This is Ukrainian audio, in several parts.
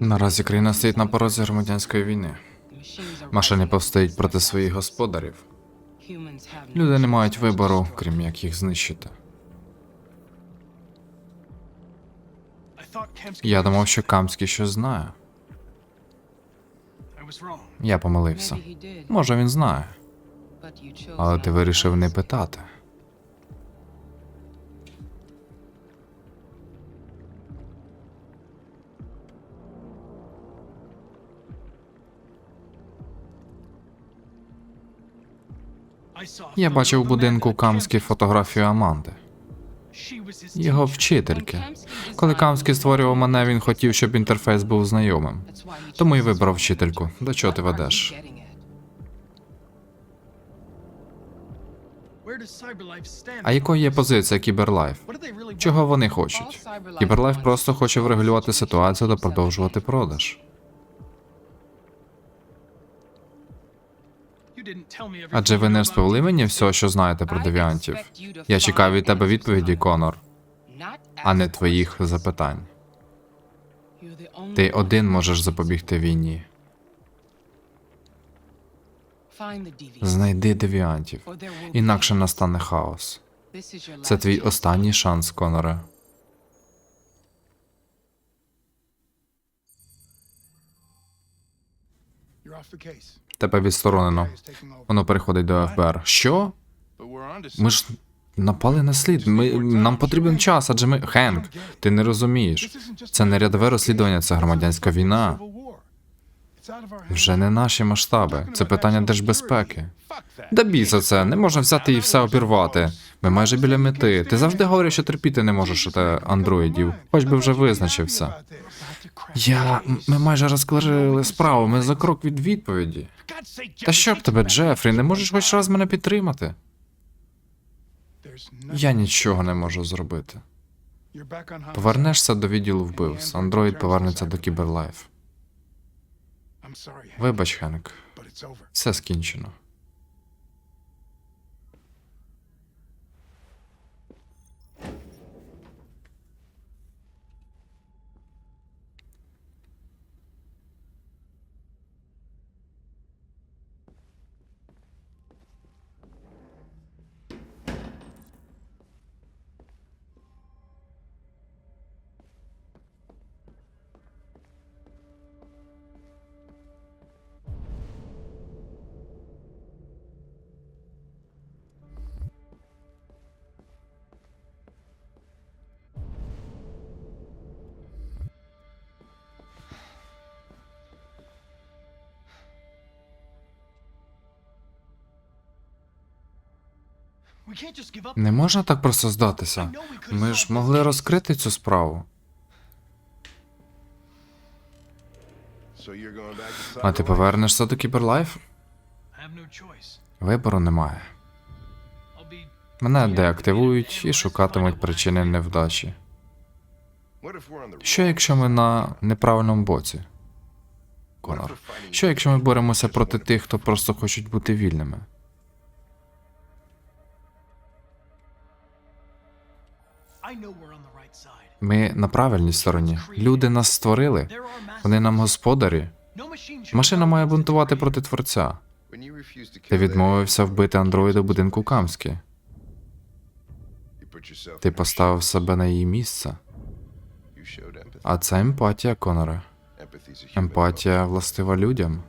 Наразі країна стоїть на порозі громадянської війни. Машини повстають проти своїх господарів. Люди не мають вибору, крім як їх знищити. Я думав, що Камський щось знає. Я помилився. Може, він знає, але ти вирішив не питати. Я бачив у будинку Камський фотографію Аманди, його вчительки. Коли Камський створював мене, він хотів, щоб інтерфейс був знайомим. Тому і вибрав вчительку. До чого ти ведеш? А якою є позиція Кіберлайф? Чого вони хочуть? Кіберлайф просто хоче врегулювати ситуацію та продовжувати продаж. Адже ви не розповіли мені все, що знаєте про девіантів. Я чекаю від тебе відповіді, Конор, а не твоїх запитань. Ти один можеш запобігти війні. Знайди девіантів, інакше настане хаос. Це твій останній шанс, Коноре. Тебе відсторонено. Воно переходить до ФБР. Що? Ми ж напали на слід. Ми, нам потрібен час, адже ми. Хенк, ти не розумієш. Це не рядове розслідування, це громадянська війна. Вже не наші масштаби. Це питання держбезпеки. Да біса це, не можна взяти і все обірвати. Ми майже біля мети. Ти завжди говориш, що терпіти не можеш те андроїдів. Хоч би вже визначився. Я. Ми майже розкларили справу, ми за крок від відповіді. Та що б тебе, Джефрі, не можеш хоч раз мене підтримати? Я нічого не можу зробити. Повернешся до відділу вбивств. Андроїд повернеться до Кіберлайф. Вибач, Хенк, все скінчено. Не можна так просто здатися. Ми ж могли розкрити цю справу. А ти повернешся до Кіберлайф? Вибору немає. Мене деактивують і шукатимуть причини невдачі. Що якщо ми на неправильному боці? Конор. Що якщо ми боремося проти тих, хто просто хочуть бути вільними? Ми на правильній стороні. Люди нас створили. Вони нам господарі. Машина має бунтувати проти творця. Ти відмовився вбити андроїда будинку Камські. Ти поставив себе на її місце. А це емпатія, Коноре. Емпатія властива людям.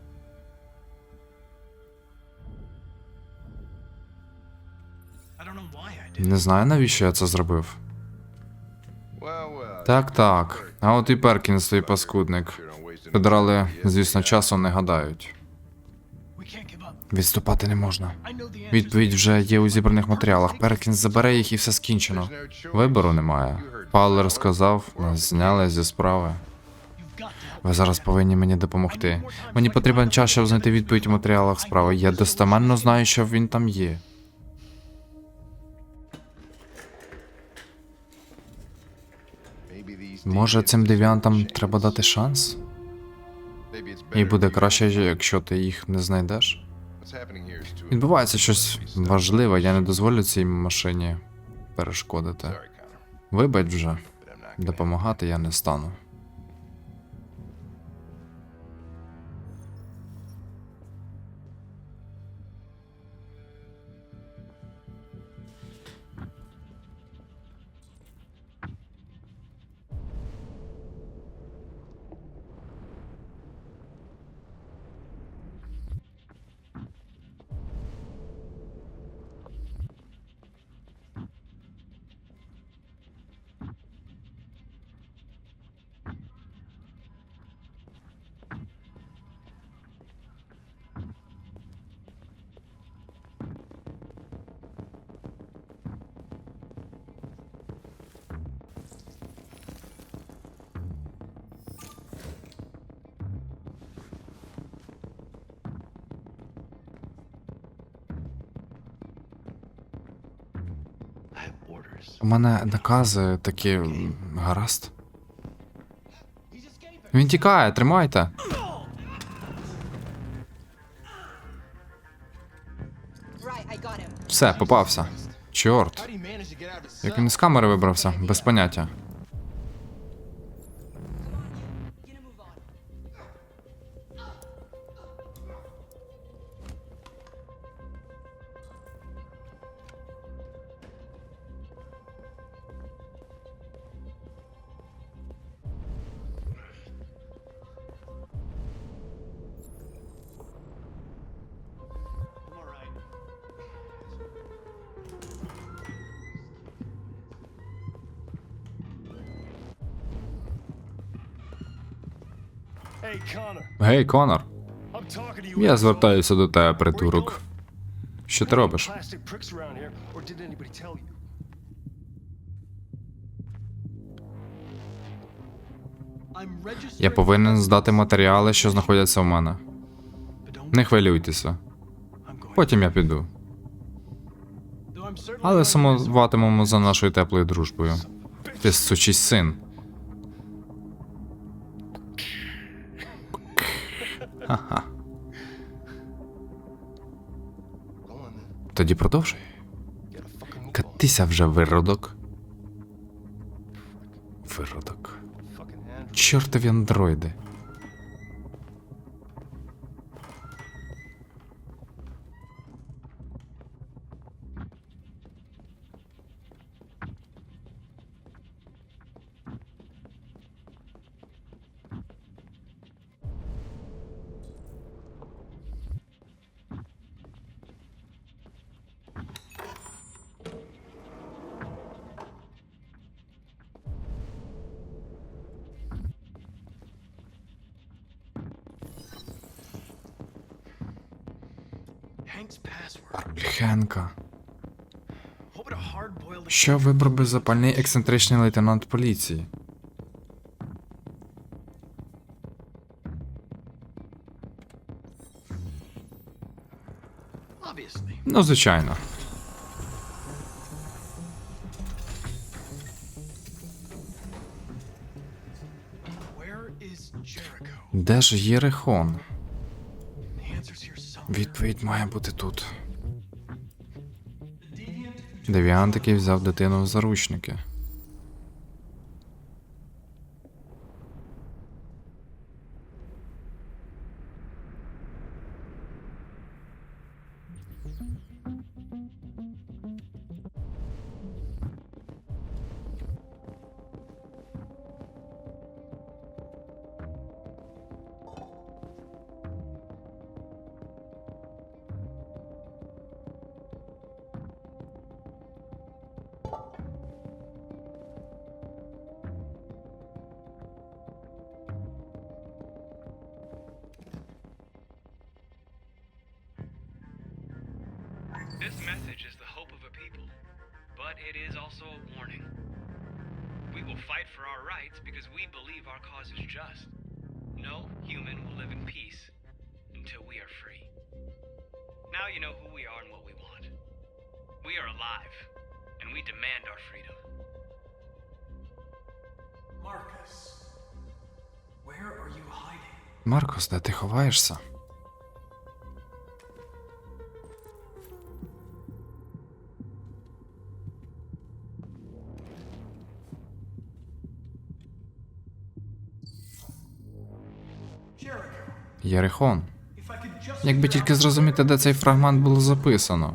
Не знаю, навіщо я це зробив. Так, так. А от і Перкінс твій паскудник. Федерали, звісно, часом не гадають. Відступати не можна. Відповідь вже є у зібраних матеріалах. Перкінс забере їх і все скінчено. Вибору немає. Палер сказав, нас зняли зі справи. Ви зараз повинні мені допомогти. Мені потрібен час, щоб знайти відповідь у матеріалах справи. Я достеменно знаю, що він там є. Може, цим девіантам треба дати шанс? І буде краще, якщо ти їх не знайдеш. Відбувається щось важливе, я не дозволю цій машині перешкодити. Вибач вже, допомагати я не стану. У мене накази такі. гаразд. Він тікає, тримайте. Все, попався. Чорт. Як він з камери вибрався, без поняття. Гей, Конор. Я звертаюся до тебе, going? Що ти робиш? Я повинен здати матеріали, що знаходяться в мене. Не хвилюйтеся. Потім я піду. Але сумуватимемо за нашою теплою дружбою. Ти сучий син. Ха-ха. Тоді продовжуй. Катися вже, виродок. Виродок. Чортові андроїди. Хенка. Що вибрав би запальний ексцентричний лейтенант поліції? Ну, звичайно. Де ж Єрихон? Відповідь має бути тут. Девіант, який взяв дитину в заручники. This message is the hope of a people, but it is also a warning. We will fight for our rights because we believe our cause is just. No human will live in peace until we are free. Now you know who we are and what we want. We are alive, and we demand our freedom. Marcus, where are you hiding? Маркос, де ти ховаєшся? Єрихон. Якби тільки зрозуміти, де цей фрагмент було записано.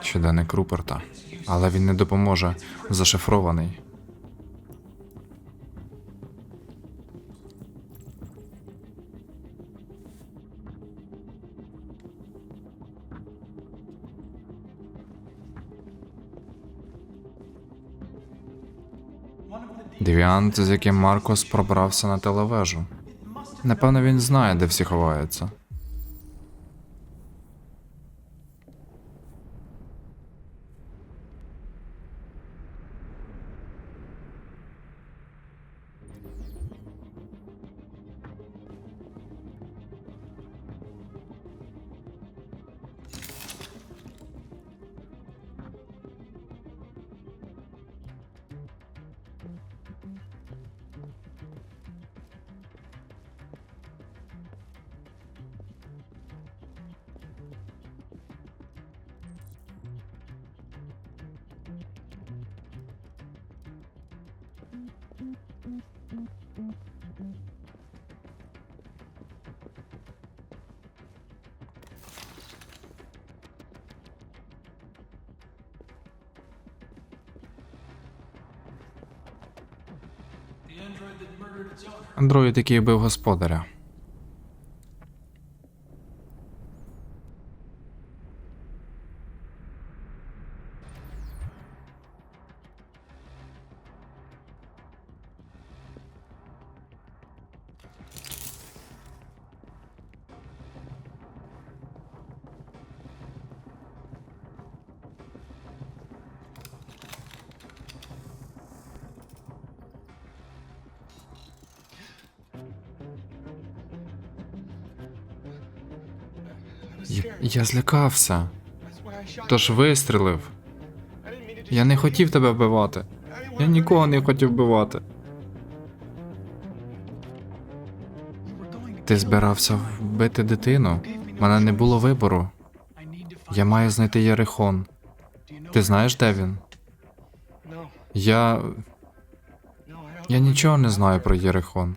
Щоденник Руперта. Але він не допоможе. Зашифрований. Девіант, з яким Маркос пробрався на телевежу. Напевно, він знає, де всі ховаються. Андроїд, який убив господаря. Я, я злякався. Тож вистрілив. Я не хотів тебе вбивати. Я нікого не хотів вбивати. Ти збирався вбити дитину. Мене не було вибору. Я маю знайти Єрихон. Ти знаєш, де він? Я. Я нічого не знаю про Єрихон.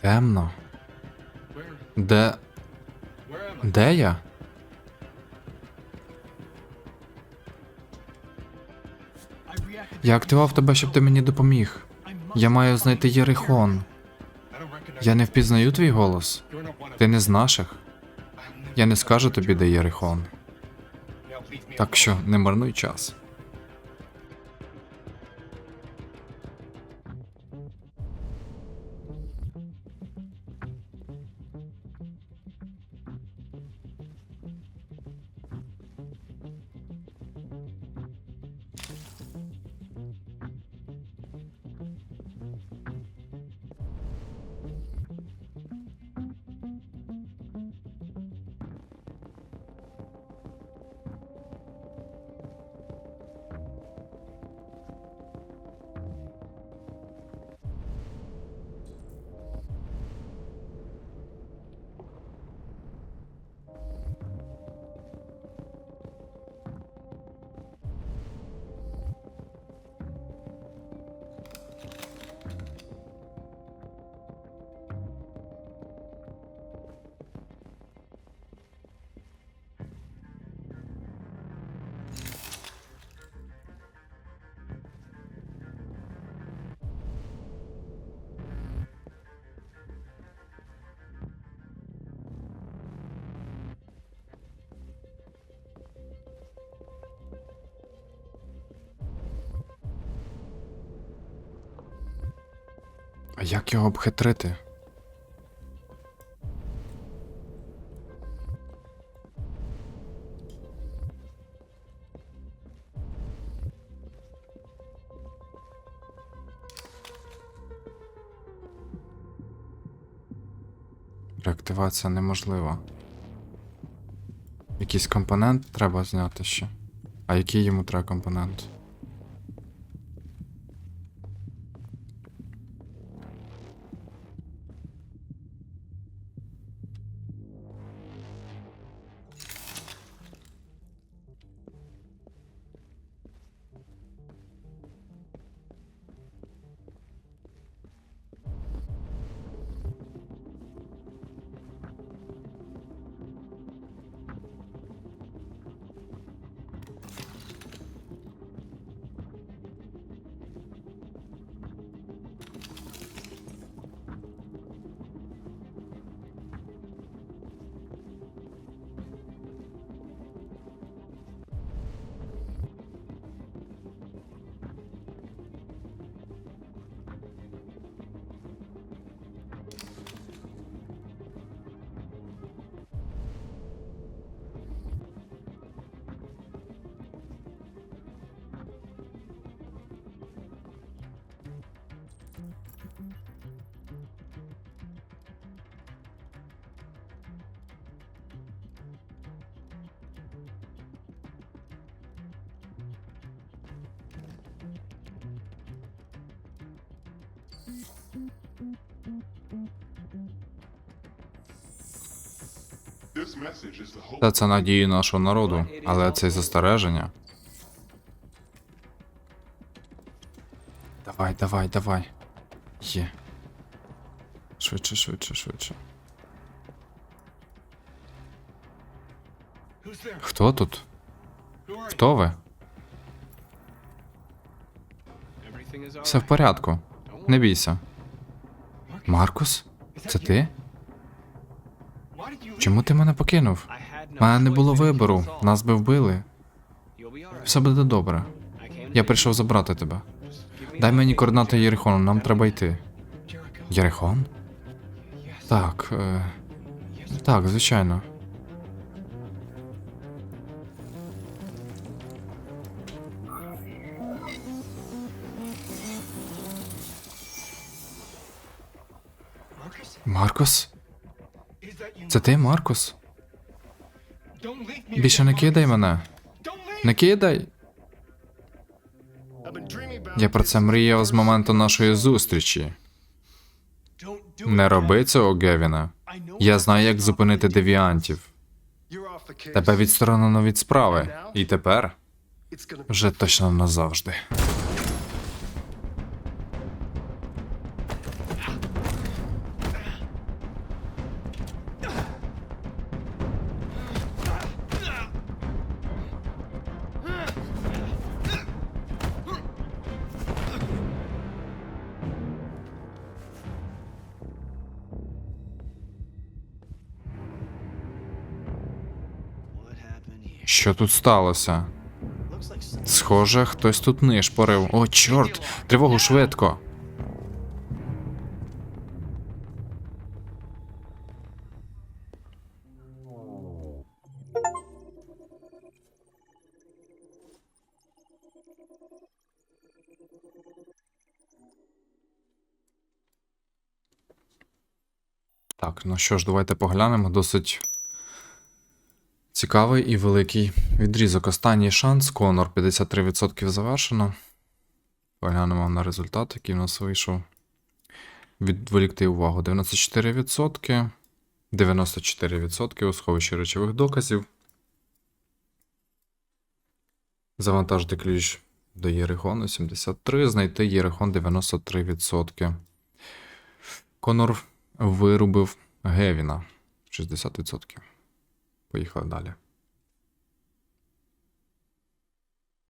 Темно. Де. Де я? Я активував тебе, щоб ти мені допоміг. Я маю знайти Єрихон. Я не впізнаю твій голос. Ти не з наших. Я не скажу тобі, де Єрихон. Так що не марнуй час. А як його обхитрити? Реактивація неможлива. Якийсь компонент треба зняти ще. А який йому треба компонент? Та це надії нашого народу, але це й застереження. Давай, давай, давай. Є. Швидше, швидше, швидше. Хто тут? Хто ви? Все в порядку. Не бійся. Маркус? Це ти? Чому ти мене покинув? У мене не було вибору. Нас би вбили. Все буде добре. Я прийшов забрати тебе. Дай мені координати Єрихону, нам треба йти. Єрихон? Так. Е... Так, звичайно. Маркус? Це ти, Маркус? Більше не кидай мене. Не кидай. Я про це мріяв з моменту нашої зустрічі. Не роби цього, know Я знаю, як зупинити девіантів. Тебе відсторонено від справи. І тепер вже точно назавжди. Що тут сталося? Схоже, хтось тут нишпорив. О, чорт! Тривогу швидко. Так, ну що ж, давайте поглянемо. Досить Цікавий і великий відрізок. Останній шанс. Конор 53% завершено. Поглянемо на результат, який в нас вийшов. Відволікти увагу. 94%. 94% у сховищі речових доказів. Завантажити ключ до Єрихону 73. Знайти Єрихон 93%. Конор вирубив Гевіна 60%. Поїхали далі.